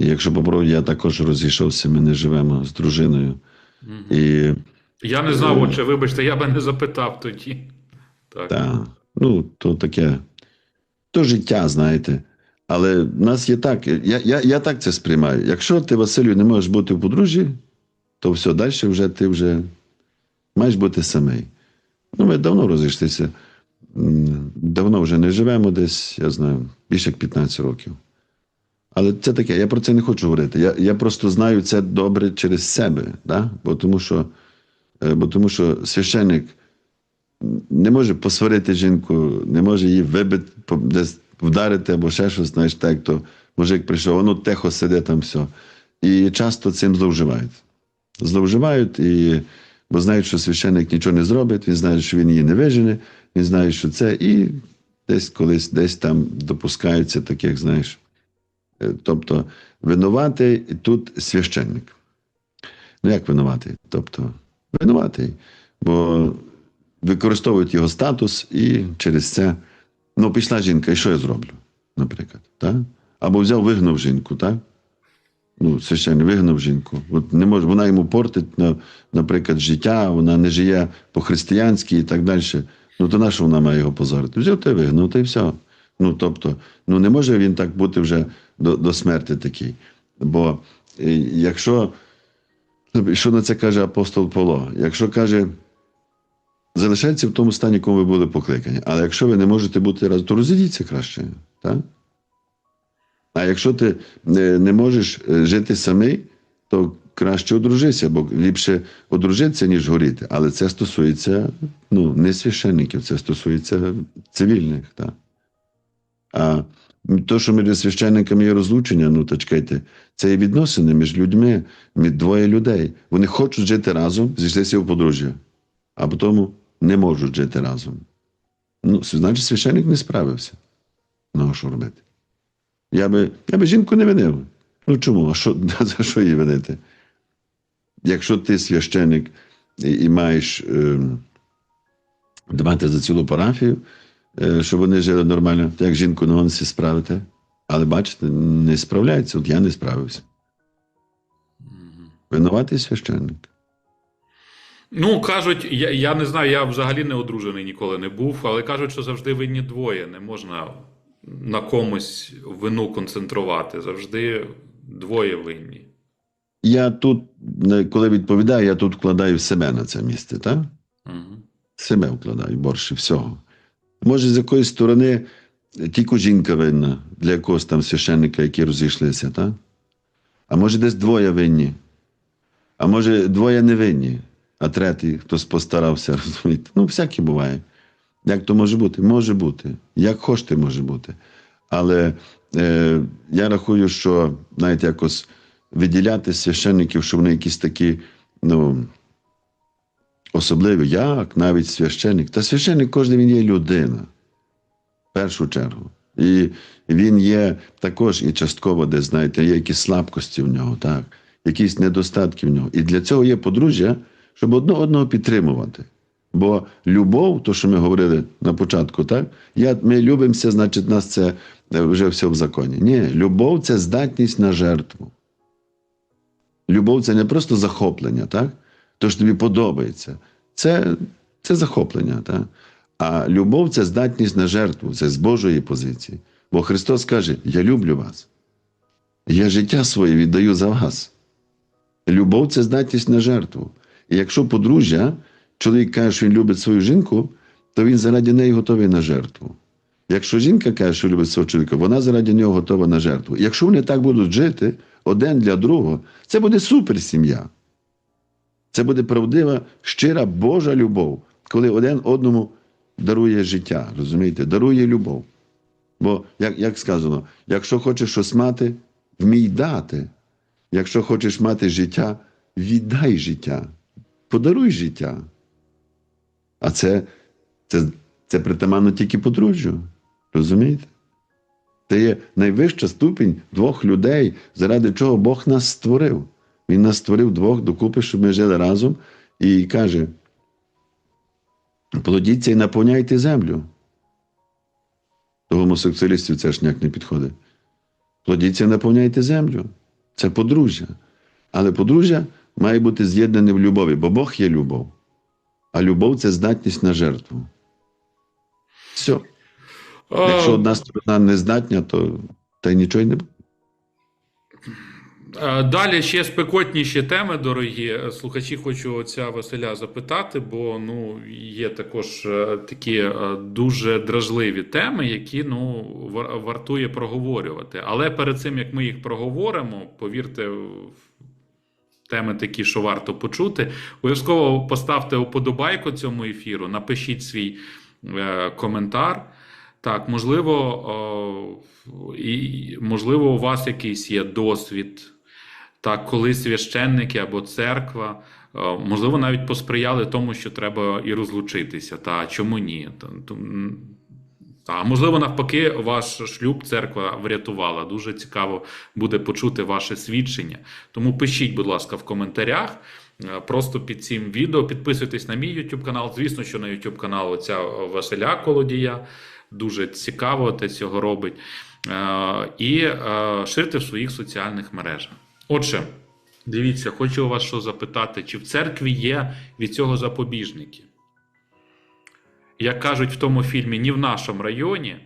І якщо по правді, я також розійшовся, ми не живемо з дружиною. І Я не знав, отче, вибачте, я би не запитав тоді. Так. та, ну, то таке, то життя, знаєте. Але в нас є так, я, я, я так це сприймаю. Якщо ти, Василю, не можеш бути в подружжі, то все, далі вже ти вже маєш бути самий. Ну, ми давно розійшлися. Давно вже не живемо десь, я знаю, більше як 15 років. Але це таке, я про це не хочу говорити. Я, я просто знаю це добре через себе, да? бо, тому що, е, бо тому що священник не може посварити жінку, не може її вибити, десь вдарити або ще щось, знаєш, так, то мужик прийшов, воно тихо сидить там все. І часто цим зловживають. Зловживають, і, бо знають, що священник нічого не зробить, він знає, що він її не вижене, він знає, що це, і десь колись десь там допускаються таких, знаєш. Е, Тобто винуватий тут священник. Ну, як винуватий? Тобто, винуватий, бо використовують його статус і через це. Ну, пішла жінка, і що я зроблю, наприклад. Так? Або взяв, вигнав жінку, так? Ну, священник вигнав жінку. От не може, вона йому портить, на- наприклад, життя, вона не жиє по-християнськи і так далі. Ну, то на що вона має його позорити? Взяв та й вигнав, та й все. Ну, тобто, ну не може він так бути вже до, до смерті такий. Бо е, якщо, що на це каже апостол Павло, якщо каже, залишайтеся в тому стані, в якому ви були покликані. Але якщо ви не можете бути разом, то розійдіться краще. Так? А якщо ти не, не можеш е, жити самий, то краще одружися, бо ліпше одружитися, ніж горіти. Але це стосується ну, не священників, це стосується цивільних. Так? А то, що між священниками є розлучення, ну то чекайте, це є відносини між людьми, між двоє людей. Вони хочуть жити разом, зійшлися в подружжя, а потім не можуть жити разом. Ну, значить, священник не справився. Ну, а що робити? Я би, я би жінку не винив. Ну чому? А що, за що її винити? Якщо ти священник і, і маєш е, дбати за цілу парафію, щоб вони жили нормально, як жінку не можна справити. Але бачите, не справляється. От я не справився. Винуватий священник. Ну, кажуть, я, я не знаю, я взагалі не одружений ніколи не був, але кажуть, що завжди винні двоє. Не можна на комусь вину концентрувати. Завжди двоє винні. Я тут, е, коли відповідаю, я тут вкладаю себе на це місце, так? Угу. Себе вкладаю більше всього. Може, з якоїсь сторони тільки жінка винна для якогось там священника, які розійшлися, так? А може, десь двоє винні. А може, двоє не винні, а третій хтось постарався, розумієте? Ну, всяке буває. Як то може бути? Може бути. Як хочете, може бути. Але е, я рахую, що навіть якось виділяти священників, що вони якісь такі, ну. Особливо як навіть священник. Та священник кожен він є людина. В першу чергу. І він є також і частково, де знаєте, є якісь слабкості в нього, так, якісь недостатки в нього. І для цього є подружжя, щоб одне одного підтримувати. Бо любов, то, що ми говорили на початку, так? Я, ми любимося, значить, нас це е, вже все в законі. Ні, любов це здатність на жертву. Любов це не просто захоплення, так? То, що тобі подобається. Це, це захоплення. Так? А любов це здатність на жертву, це з Божої позиції. Бо Христос каже: Я люблю вас. Я життя своє віддаю за вас. Любов це здатність на жертву. І якщо подружжя, чоловік каже, що він любить свою жінку, то він заради неї готовий на жертву. Якщо жінка каже, що любить свого чоловіка, вона заради нього готова на жертву. Якщо вони так будуть жити один для другого, це буде супер сім'я. Це буде правдива, щира Божа любов, коли один одному дарує життя, розумієте, дарує любов. Бо, як, як сказано, якщо хочеш щось мати, вмій дати. Якщо хочеш мати життя, віддай життя, подаруй життя. А це, це, це притаманно тільки подружжю. Розумієте? Це є найвища ступінь двох людей, заради чого Бог нас створив. Він нас створив двох докупи, щоб ми жили разом, і каже: плодіться і наповняйте землю. До гомосексуалістів це ж ніяк не підходить. Плодіться і наповняйте землю. Це подружжя. Але подружжя має бути з'єднане в любові, бо Бог є любов. А любов це здатність на жертву. Все. Якщо Е, одна сторона не здатня, то та й нічого й не буде. Е, Далі ще спекотніші теми, дорогі Е, слухачі. Хочу отця Василя запитати, бо ну є також е, такі дуже дражливі теми, які ну вартує проговорювати. Але перед цим як ми їх проговоримо, повірте, теми такі, що варто почути. Обов'язково поставте уподобайку цьому ефіру, напишіть свій коментар. Так, можливо, і, можливо, у вас якийсь є досвід, так, коли священники або церква, можливо, навіть посприяли тому, що треба і розлучитися. Та чому ні? Та, можливо, навпаки, ваш шлюб церква врятувала. Дуже цікаво буде почути ваше свідчення. Тому пишіть, будь ласка, в коментарях. е, Просто під цим відео підписуйтесь на мій YouTube канал. Звісно, що на YouTube канал отця Василя Колодія. Дуже цікаво отець цього робить. Е, І е, ширте в своїх соціальних мережах. Отже, дивіться, хочу вас що запитати: чи в церкві є від цього запобіжники? Як кажуть в тому фільмі, ні в нашому районі,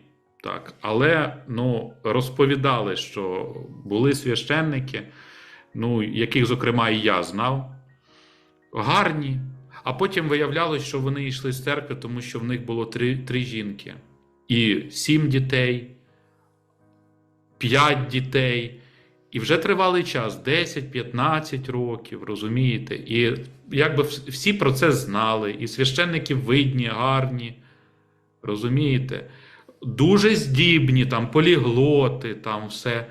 так, але ну, розповідали, що були священники, ну, яких, зокрема, і я знав, гарні. А потім виявлялось, що вони йшли з церкви, тому що в них було три, три жінки і сім дітей, п'ять дітей. І вже тривалий час 10-15 років, розумієте? І якби всі про це знали, і священники видні, гарні, розумієте? Дуже здібні, там поліглоти, там все.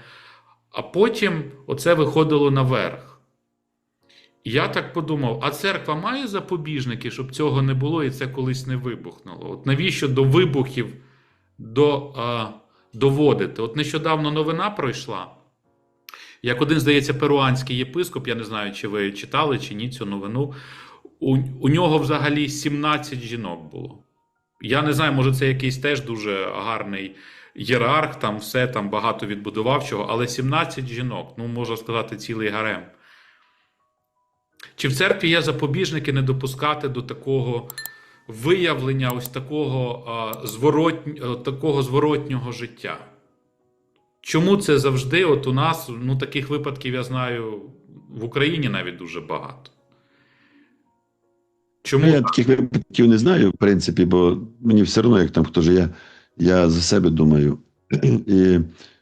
А потім оце виходило наверх. І я так подумав: а церква має запобіжники, щоб цього не було і це колись не вибухнуло? От навіщо до вибухів до, а, доводити? От нещодавно новина пройшла. Як один, здається, перуанський єпископ, я не знаю, чи ви читали чи ні цю новину. У, у нього взагалі 17 жінок було. Я не знаю, може, це якийсь теж дуже гарний єрарх, там все там багато відбудував чого, але 17 жінок, ну можна сказати, цілий гарем. Чи в церкві є запобіжники не допускати до такого виявлення ось такого, а, зворотнь, такого зворотнього життя? Чому це завжди? От у нас ну, таких випадків я знаю в Україні навіть дуже багато. Чому Ну, я таких випадків не знаю, в принципі, бо мені все одно, як там хто ж я, я за себе думаю. І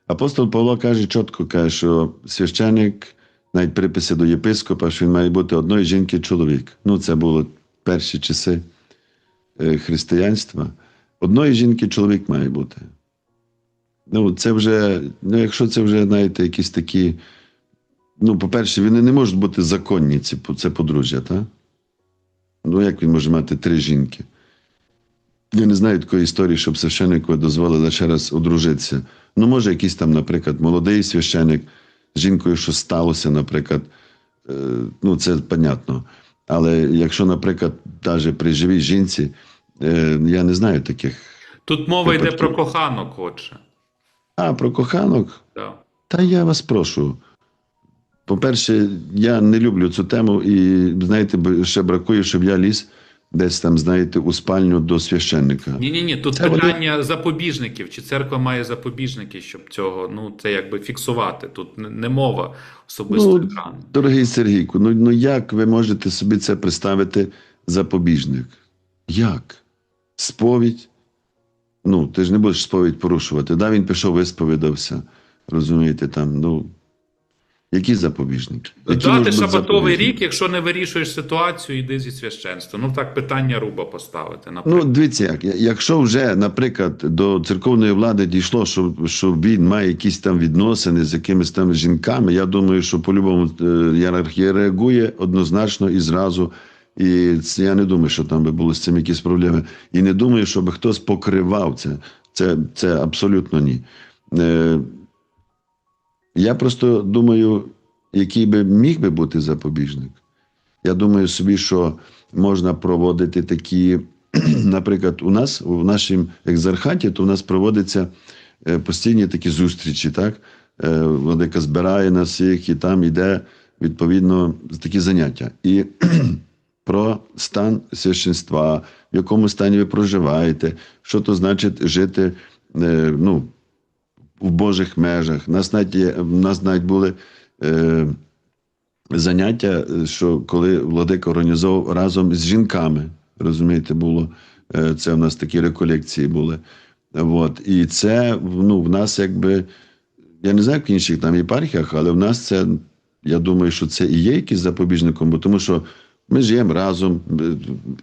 апостол Павло каже чітко, каже, що священик, навіть приписи до єпископа, що він має бути одної жінки чоловік. Ну, це було перші часи е, християнства. Одної жінки чоловік має бути. Ну, це вже, ну, якщо це вже, знаєте, якісь такі. Ну, по-перше, вони не можуть бути законні, ці, це подружжя, так? Ну, як він може мати три жінки? Я не знаю такої історії, щоб священнику дозволили ще раз одружитися. Ну, може, якийсь там, наприклад, молодий священник з жінкою, що сталося, наприклад, е, ну, це понятно. Але якщо, наприклад, навіть при живій жінці, е, я не знаю таких. Тут мова йде про коханок, отже. А, про коханок, Да. Та я вас прошу. По-перше, я не люблю цю тему, і знаєте, ще бракує, щоб я ліз десь там, знаєте, у спальню до священника. Ні, ні, ні. Тут Це вони- питання запобіжників. Чи церква має запобіжники, щоб цього ну це якби фіксувати? Тут не, не мова особисто Ну. Дорогий Сергійку, ну, ну як ви можете собі це представити запобіжник? Як? Сповідь? Ну, ти ж не будеш сповідь порушувати. Да, він пішов, висповідався. Розумієте, там, ну. Які запобіжники? Які Дати шабатовий запобіжники? рік, якщо не вирішуєш ситуацію, йди зі священства. Ну так питання руба поставити. Ну, дивіться, як якщо вже, наприклад, до церковної влади дійшло, що, що він має якісь там відносини з якимись там жінками, я думаю, що по-любому е, ієрархія реагує однозначно і зразу. І це, я не думаю, що там би були з цим якісь проблеми. І не думаю, щоб хтось покривав це. Це, це абсолютно ні. Е, я просто думаю, який би міг би бути запобіжник. Я думаю собі, що можна проводити такі, наприклад, у нас, у нашому екзархаті, то у нас проводяться е, постійні такі зустрічі, так? е, владика збирає нас всіх, і там йде відповідно такі заняття. І про стан священства, в якому стані ви проживаєте, що то значить жити е, ну, в Божих межах. Нас навіть, є, нас навіть були е, заняття, що коли владика організовував разом з жінками, розумієте, було е, це в нас такі реколекції були. От. І це ну, в нас якби, я не знаю, як в інших там єпархіях, але в нас це, я думаю, що це і є якийсь запобіжником, бо тому що ми живемо разом, е,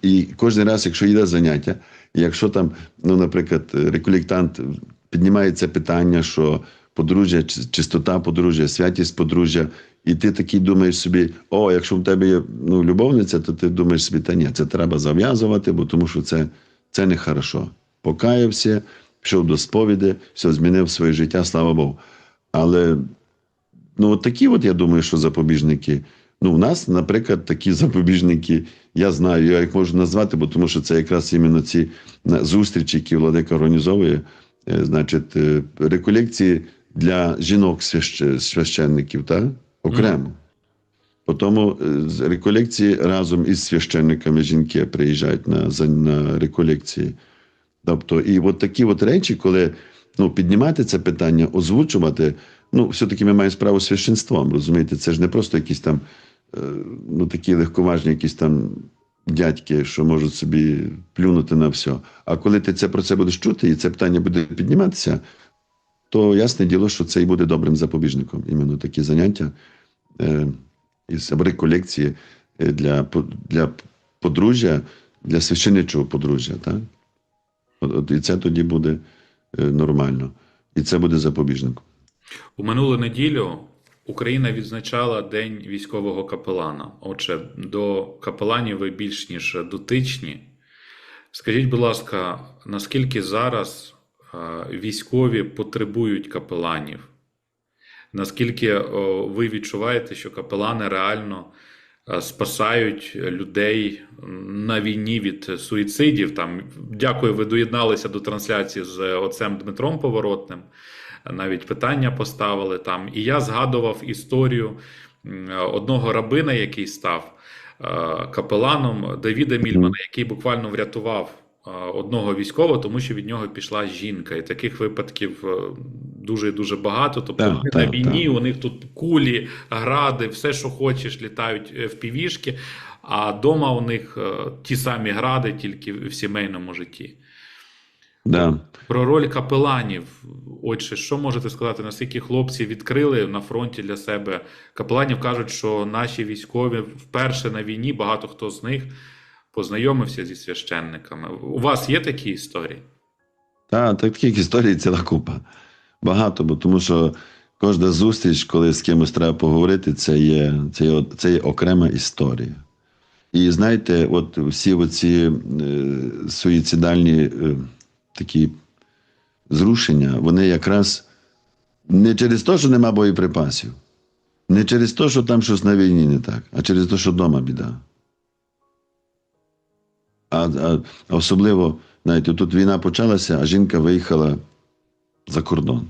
і кожен раз, якщо йде заняття, якщо там, ну, наприклад, реколектант піднімає це питання, що подружжя, чистота подружжя, святість подружжя, і ти такий думаєш собі, о, якщо в тебе є ну, любовниця, то ти думаєш собі, та ні, це треба зав'язувати, бо тому що це, це не хорошо. Покаявся, пішов до сповіді, все, змінив своє життя, слава Богу. Але ну, от такі, от я думаю, що запобіжники. Ну, у нас, наприклад, такі запобіжники, я знаю, я їх можу назвати, бо тому що це якраз іменно ці зустрічі, які владика організовує, е, значить, е, реколекції для жінок священників, так? окремо. Потім е, з реколекції разом із священниками жінки приїжджають на, на реколекції. Тобто, і от такі от речі, коли ну, піднімати це питання, озвучувати, ну, все-таки ми маємо справу з священством, розумієте? Це ж не просто якісь там е, ну, такі легковажні, якісь там дядьки, що можуть собі плюнути на все. А коли ти це про це будеш чути, і це питання буде підніматися, то ясне діло, що це і буде добрим запобіжником. Іменно такі заняття е, або реколекції е, для, для подружжя, для священичого подружжя. Так? От, от, і це тоді буде е, нормально. І це буде запобіжником. У минулу неділю Україна відзначала День військового капелана. Отже, до капеланів ви більш ніж дотичні. Скажіть, будь ласка, наскільки зараз е, військові потребують капеланів? Наскільки ви відчуваєте, що капелани реально е, спасають людей на війні від суїцидів? Там, дякую, ви доєдналися до трансляції з отцем Дмитром Поворотним. Навіть питання поставили там. І я згадував історію одного рабина, який став е, капеланом Давіда Мільмана, який буквально врятував е, одного військового, тому що від нього пішла жінка. І таких випадків е, дуже дуже багато. Тобто Так, вони так, на війні, у них тут кулі, гради, все, що хочеш, літають в півішки, а вдома у них ті самі гради, тільки в сімейному житті. Да. Про роль капеланів. Отже, що можете сказати, наскільки хлопці відкрили на фронті для себе капеланів? Кажуть, що наші військові вперше на війні, багато хто з них познайомився зі священниками. У вас є такі історії? Та, таких історій ціла купа. Багато, бо тому що кожна зустріч, коли з кимось треба поговорити, це є, це є, це є окрема історія. І знаєте, от всі оці е, суїцидальні е, такі зрушення, вони якраз не через те, що нема боєприпасів, не через те, що там щось на війні не так, а через те, що вдома біда. А, а особливо, знаєте, тут війна почалася, а жінка виїхала за кордон.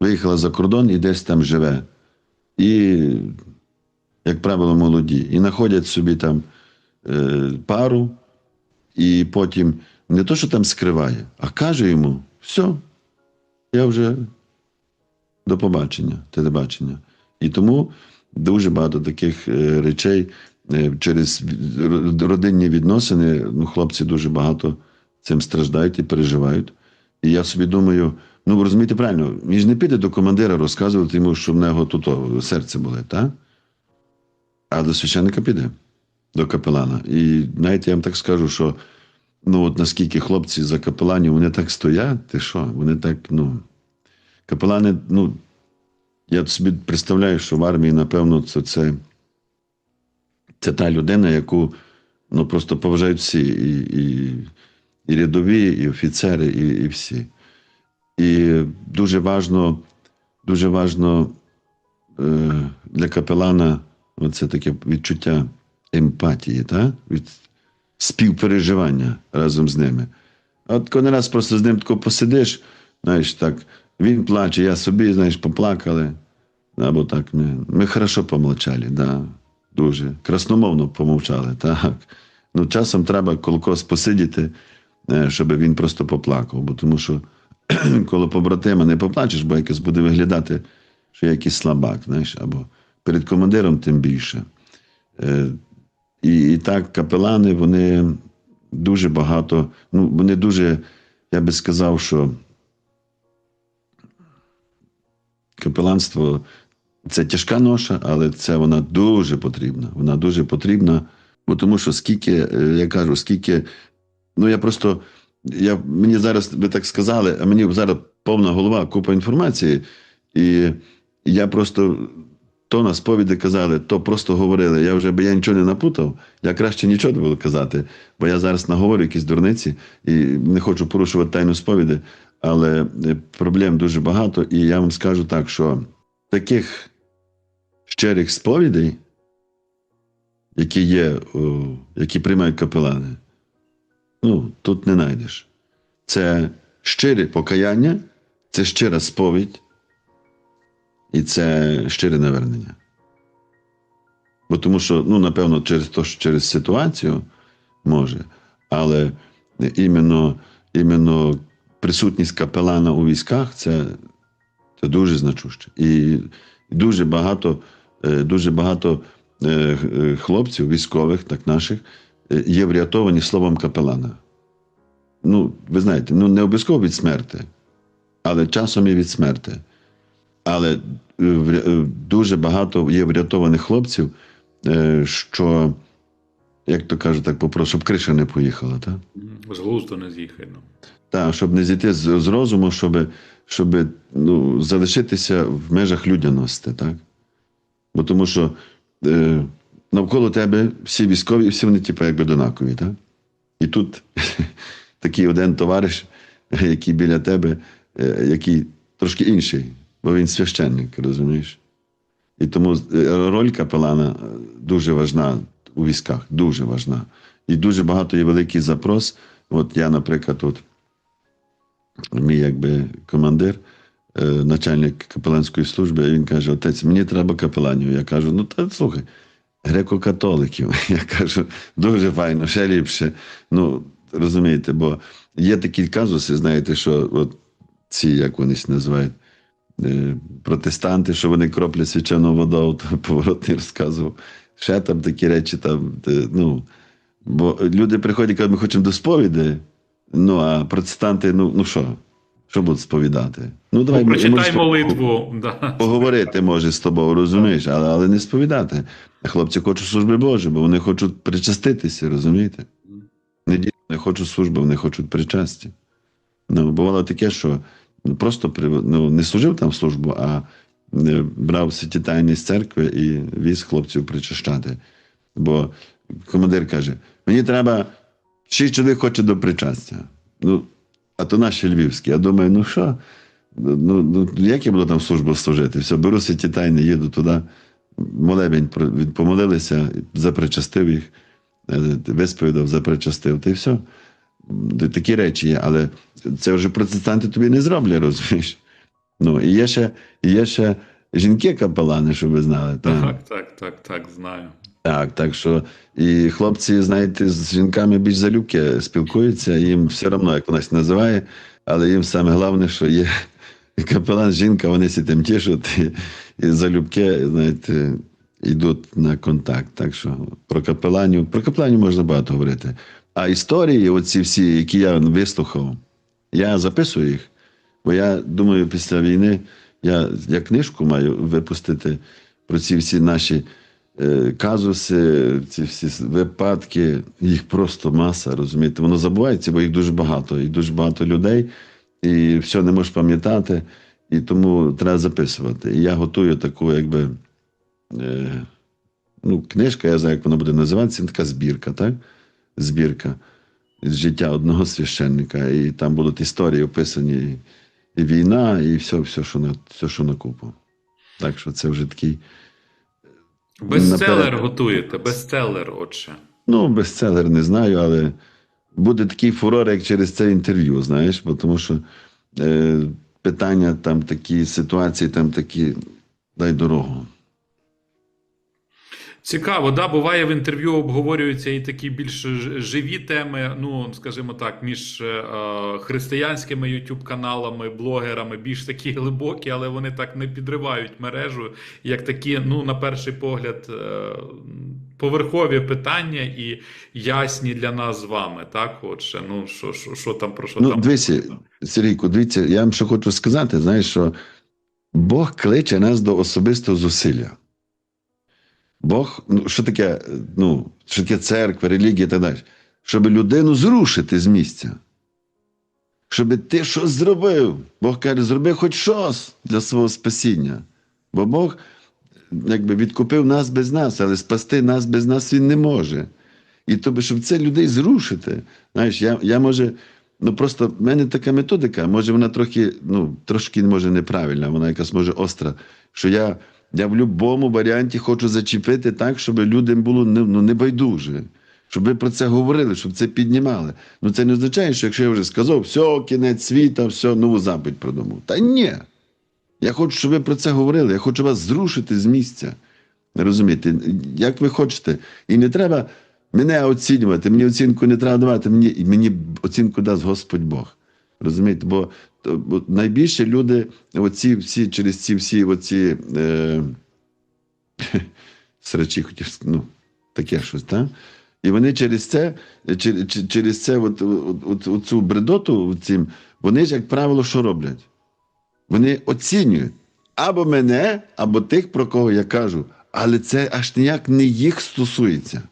Виїхала за кордон і десь там живе. І, як правило, молоді. І знаходять собі там е, пару, і потім не то, що там скриває, а каже йому: все, я вже до побачення, телебачення. І тому дуже багато таких е, речей е, через родинні відносини, ну, хлопці дуже багато цим страждають і переживають. І я собі думаю, ну ви розумієте правильно, він ж не піде до командира розказувати йому, що в нього тут серце болить, так? А до священника піде, до капелана. І навіть я вам так скажу, що ну, от наскільки хлопці за капеланів, вони так стоять, ти що? Вони так, ну. Капелани, ну, я собі представляю, що в армії, напевно, це, це, це та людина, яку ну, просто поважають всі, і, і, і рядові, і офіцери, і, і всі. І дуже важно, дуже важно е, для капелана оце таке відчуття емпатії, та? від співпереживання разом з ними. От коли раз просто з ним тако посидиш, знаєш, так Він плаче, я собі, знаєш, поплакали. Або так, ми, ми хорошо помовчали, да, дуже. Красномовно помовчали, так. Ну, часом треба колкос посидіти, е, щоб він просто поплакав. Бо тому що коли побратима не поплачеш, бо якось буде виглядати, що я якийсь слабак, знаєш, або перед командиром тим більше. І, і так, капелани, вони дуже багато, ну, вони дуже, я би сказав, що капеланство це тяжка ноша, але це вона дуже потрібна. Вона дуже потрібна, бо тому що скільки, е, я кажу, скільки, ну я просто, я, мені зараз ви так сказали, а мені зараз повна голова, купа інформації, і я просто то на сповіді казали, то просто говорили. Я вже би я нічого не напутав, я краще нічого не буду казати, бо я зараз наговорю якісь дурниці і не хочу порушувати тайну сповіді, але е, проблем дуже багато, і я вам скажу так, що таких щирих сповідей, які є, які приймають капелани, ну, тут не знайдеш. Це щире покаяння, це щира сповідь, і це щире навернення. Бо тому що, ну, напевно, через то, що через ситуацію може, але іменно, іменно присутність капелана у військах це, це дуже значуще. І дуже багато, е, дуже багато е, хлопців, військових, так наших, е, є врятовані словом капелана. Ну, ви знаєте, ну не обов'язково від смерти, але часом і від смерти. Але е, е, дуже багато є врятованих хлопців, е, що, як то кажуть, так попрошу, щоб криша не поїхала. Так? З глузду не з'їхай. Ну. Так, щоб не зійти з, з розуму, щоб, щоб ну, залишитися в межах людяності, так? Бо тому що е, навколо тебе всі військові, всі вони, типу, якби однакові, так? І тут такий один товариш, який біля тебе, який трошки інший, бо він священник, розумієш? І тому е, роль капелана е, дуже важна у військах, дуже важна. І дуже багато є великий запрос. От я, наприклад, от мій якби командир, е, начальник капеланської служби, він каже: Отець, мені треба капеланів. Я кажу, ну та слухай, греко-католиків. Я кажу, дуже файно, ще ліпше. Ну, розумієте, бо є такі казуси, знаєте, що от ці, як вони називають, протестанти, що вони кроплять свячену воду, то поворотний розказував. Ще там такі речі, там, ну, бо люди приходять і кажуть, ми хочемо до сповіді. Ну, а протестанти, ну, ну що? Що будуть сповідати? Ну, давай Ну, прочитай може, молитву. Поговорити може з тобою, розумієш, але, але не сповідати. Хлопці хочуть служби Божої, бо вони хочуть причаститися, розумієте? Неділю не хочуть служби, вони хочуть причастя. Ну, бувало таке, що просто ну, не служив там службу, а е, брав святі тайні з церкви і віз хлопців причащати. Бо командир каже: мені треба шість чоловік хоче до причастя. Ну, а то наші львівські. Я думаю, ну що? Ну, ну, як я буду там службу служити? Все, беру святі тайни, їду туди, молебень помолилися, запричастив їх, е, висповідав, запричастив, та й все. Такі речі є, але це вже протестанти тобі не зроблять, розумієш? Ну, і є ще, є ще жінки-капелани, щоб ви знали. Так. Так, так, так, так, знаю. Так, так що і хлопці, знаєте, з жінками більш залюбки спілкуються, їм все одно, як вона називає, але їм саме головне, що є капелан, жінка, вони всі тим тішуть, і, і залюбки, знаєте, йдуть на контакт. Так що про капеланів, про капеланів можна багато говорити. А історії, оці всі, які я вислухав, я записую їх, бо я думаю, після війни я, я книжку маю випустити про ці всі наші е, казуси, ці всі випадки, їх просто маса, розумієте. Воно забувається, бо їх дуже багато, і дуже багато людей, і все не можеш пам'ятати, і тому треба записувати. І я готую таку, якби. Е, ну, книжка, я знаю, як вона буде називатися, така збірка, так? Збірка з життя одного священника. І там будуть історії описані, і, війна, і все, все, що на, все, що на купу. Так що це вже такий. Бестселер Наперед. готуєте, бестселер, отче. Ну, бестселер не знаю, але буде такий фурор, як через це інтерв'ю, знаєш, бо тому що е, питання, там такі ситуації, там такі, дай дорогу. Цікаво, да, буває в інтерв'ю обговорюються і такі більш живі теми, ну, скажімо так, між е, християнськими youtube каналами блогерами, більш такі глибокі, але вони так не підривають мережу, як такі, ну, на перший погляд, е, поверхові питання і ясні для нас з вами. Так, отже, ну, що, що, що там про що Ну, там. дивіться, Сергійко, дивіться, я вам ще хочу сказати, знаєш, що Бог кличе нас до особистого зусилля. Бог, ну, що таке, ну, що таке церква, релігія і так далі? Щоб людину зрушити з місця. Щоб ти щось зробив. Бог каже, зроби хоч щось для свого спасіння. Бо Бог якби відкупив нас без нас, але спасти нас без нас Він не може. І тобі, щоб це людей зрушити. Знаєш, я, я може, ну просто в мене така методика, може вона трохи, ну, трошки може неправильна, вона якась може остра. Що я, я в будь-якому варіанті хочу зачепити так, щоб людям було ну, небайдуже. Щоб ви про це говорили, щоб це піднімали. Ну це не означає, що якщо я вже сказав, все, кінець світа, все, нову заповідь продумав. Та ні. Я хочу, щоб ви про це говорили. Я хочу вас зрушити з місця. Розумієте, як ви хочете. І не треба мене оцінювати. Мені оцінку не треба давати, мені, мені оцінку дасть Господь Бог. Розумієте? Бо найбільше люди, оці всі через ці всі оці е, срачі, хотів ну, таке щось, так? І вони через це, через, через це от, от, от, цю бредоту, цим, вони ж, як правило, що роблять? Вони оцінюють або мене, або тих, про кого я кажу. Але це аж ніяк не їх стосується.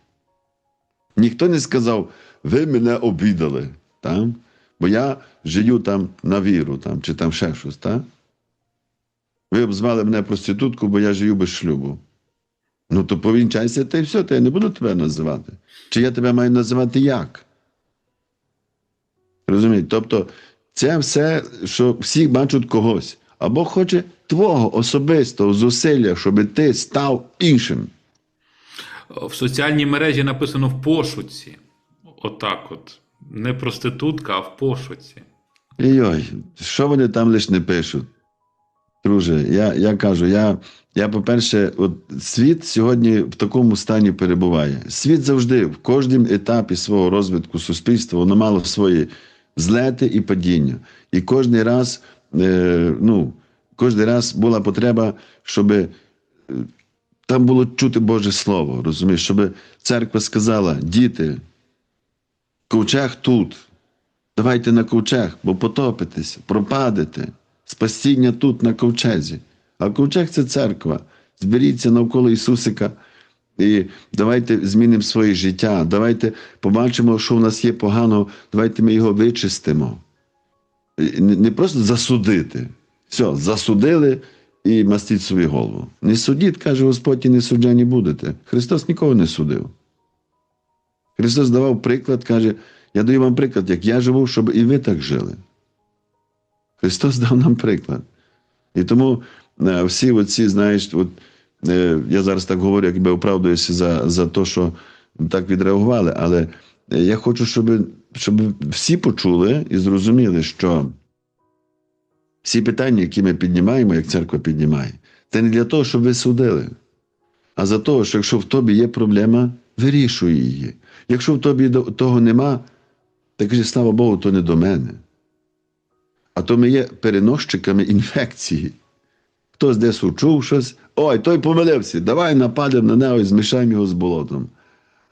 Ніхто не сказав, ви мене обідали, там, бо я живу там на віру, там, чи там ще щось. Так? Ви обзвали мене проститутку, бо я живу без шлюбу. Ну, то повінчайся, та й все, то я не буду тебе називати. Чи я тебе маю називати як? Розумієте? Тобто, це все, що всі бачать когось. Або хоче твого особистого зусилля, щоб ти став іншим. В соціальній мережі написано в пошуці. Отак от. Не проститутка, а в пошуці. Йой, що вони там лиш не пишуть? Друже, я, я кажу, я, я, по-перше, от світ сьогодні в такому стані перебуває. Світ завжди, в кожному етапі свого розвитку суспільства, воно мало свої злети і падіння. І кожен раз, е, ну, кожен раз була потреба, щоб е, там було чути Боже Слово, розумієш, щоб церква сказала: діти, ковчег тут. Давайте на ковчег, бо потопитесь, пропадете. Спасіння тут, на ковчезі. А ковчег це церква. Зберіться навколо Ісусика і давайте змінимо своє життя. Давайте побачимо, що в нас є погано, давайте ми його вичистимо. Не просто засудити. Все, засудили і мастіть свою голову. Не судіть, каже Господь, і не суджені будете. Христос нікого не судив. Христос давав приклад, каже, я даю вам приклад, як я живу, щоб і ви так жили. Христос дав нам приклад. І тому е, всі оці, знаєш, от, е, я зараз так говорю, якби оправдуюся за, за те, що так відреагували, але е, я хочу, щоб, щоб всі почули і зрозуміли, що всі питання, які ми піднімаємо, як церква піднімає, це не для того, щоб ви судили, а за того, що якщо в тобі є проблема, вирішуй її. Якщо в тобі того нема, так кажи, слава Богу, то не до мене. А то ми є переносчиками інфекції. Хтось десь учув щось, ой, той помилився, давай нападемо на нього і змішаємо його з болотом.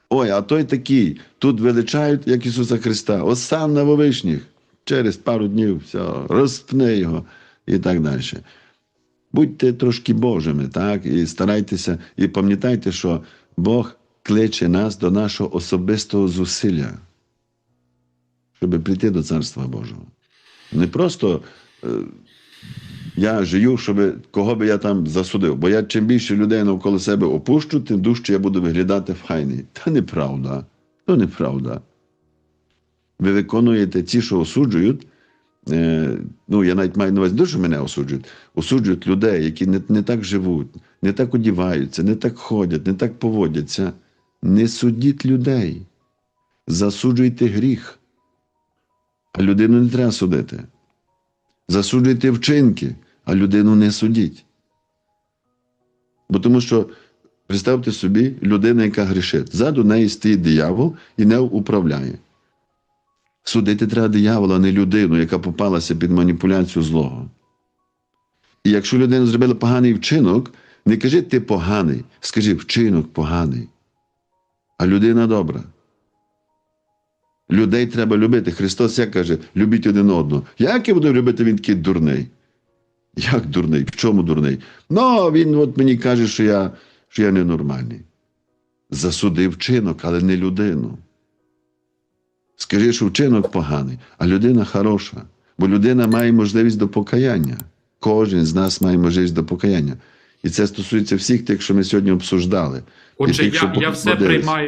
Ой, а той такий, тут величають, як Ісуса Христа, от сам на вовишніх, через пару днів все, розпни його і так далі. Будьте трошки Божими, так, і старайтеся, і пам'ятайте, що Бог кличе нас до нашого особистого зусилля, щоб прийти до Царства Божого. Не просто е, я живу, щоб кого би я там засудив. Бо я чим більше людей навколо себе опущу, тим дужче я буду виглядати файний. Та неправда. То неправда. Ви виконуєте ті, що осуджують. Е, ну, я навіть маю на увазі, дуже мене осуджують. Осуджують людей, які не, не так живуть, не так одіваються, не так ходять, не так поводяться. Не судіть людей. Засуджуйте гріх. А людину не треба судити. Засуджуйте вчинки, а людину не судіть. Бо тому що, представте собі, людина, яка грішить, ззаду неї стоїть диявол і не управляє. Судити треба диявола, а не людину, яка попалася під маніпуляцію злого. І якщо людина зробила поганий вчинок, не кажи ти поганий, скажи вчинок поганий. А людина добра. Людей треба любити. Христос як каже, любіть один одного. Як я буду любити, він такий дурний? Як дурний? В чому дурний? Ну, він от мені каже, що я, що я ненормальний. Засудив вчинок, але не людину. Скажи, що вчинок поганий, а людина хороша. Бо людина має можливість до покаяння. Кожен з нас має можливість до покаяння. І це стосується всіх тих, що ми сьогодні обсуждали. Отже, тих, я, я все приймаю.